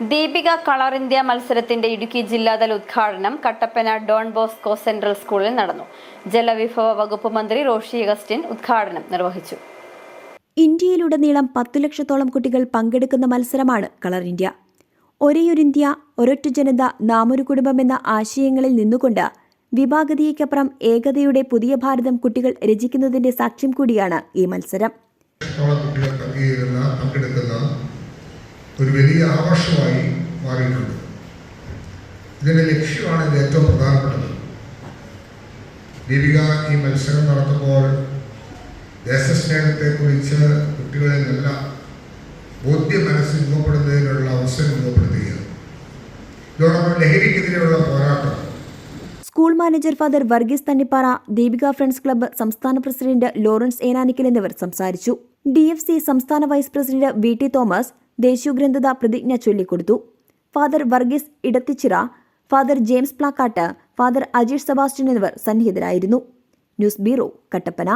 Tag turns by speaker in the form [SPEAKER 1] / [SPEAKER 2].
[SPEAKER 1] Deepika colour India മത്സരത്തിന്റെ ഇടുക്കി ജില്ലാതല ഉദ്ഘാടനം കട്ടപ്പന ഡോൺ ബോസ്കോ സെൻട്രൽ സ്കൂളിൽ നടന്നു. ജലവിഭവ വകുപ്പ് മന്ത്രി റോഷി അഗസ്റ്റിൻ ഉദ്ഘാടനം നിർവഹിച്ചു.
[SPEAKER 2] ഇന്ത്യയിലുടനീളം പത്തു ലക്ഷത്തോളം കുട്ടികൾ പങ്കെടുക്കുന്ന മത്സരമാണ് കളർ ഇന്ത്യ. ഒരേയൊരു ഇന്ത്യ ഒരൊറ്റ ജനത നാമൊരു കുടുംബം എന്ന ആശയങ്ങളിൽ നിന്നുകൊണ്ട് വിഭാഗതയ്ക്കപ്പുറം ഏകതയുടെ പുതിയ ഭാരതം കുട്ടികൾ രചിക്കുന്നതിന്റെ സാക്ഷ്യം കൂടിയാണ് ഈ മത്സരം.
[SPEAKER 3] പങ്കെടുക്കുന്ന ഒരു വലിയ ആഘോഷമായി മാറിയിട്ടുണ്ട്. ഇതിന്റെ ലക്ഷ്യമാണ് ഇത് ഏറ്റവും പ്രധാനപ്പെട്ടത്. ദീപിക ഈ മത്സരം നടത്തുമ്പോൾ ദേശസ്നേഹത്തെക്കുറിച്ച് കുട്ടികളിൽ നല്ല ബോധ്യ മനസ്സ് രൂപപ്പെടുന്നതിനുള്ള അവസരം രൂപപ്പെടുത്തുകയാണ്. ഇതോടൊപ്പം ലഹരിക്കെതിരെയുള്ള പോരാട്ടം.
[SPEAKER 2] School manager father Varghese Thannippara Deepika friends club സംസ്ഥാന പ്രസിഡന്റ് ലോറൻസ് ഏനാനിക്കൽ എന്നിവർ സംസാരിച്ചു. ഡി സംസ്ഥാന vice president V T Thomas ദേശീയഗ്രന്ഥത പ്രതിജ്ഞ ചൊല്ലിക്കൊടുത്തു. Father Varghese Edathichira father James Plakkattu father Ajeesh Sebastian എന്നിവർ സന്നിഹിതരായിരുന്നു. News bureau Kattappana.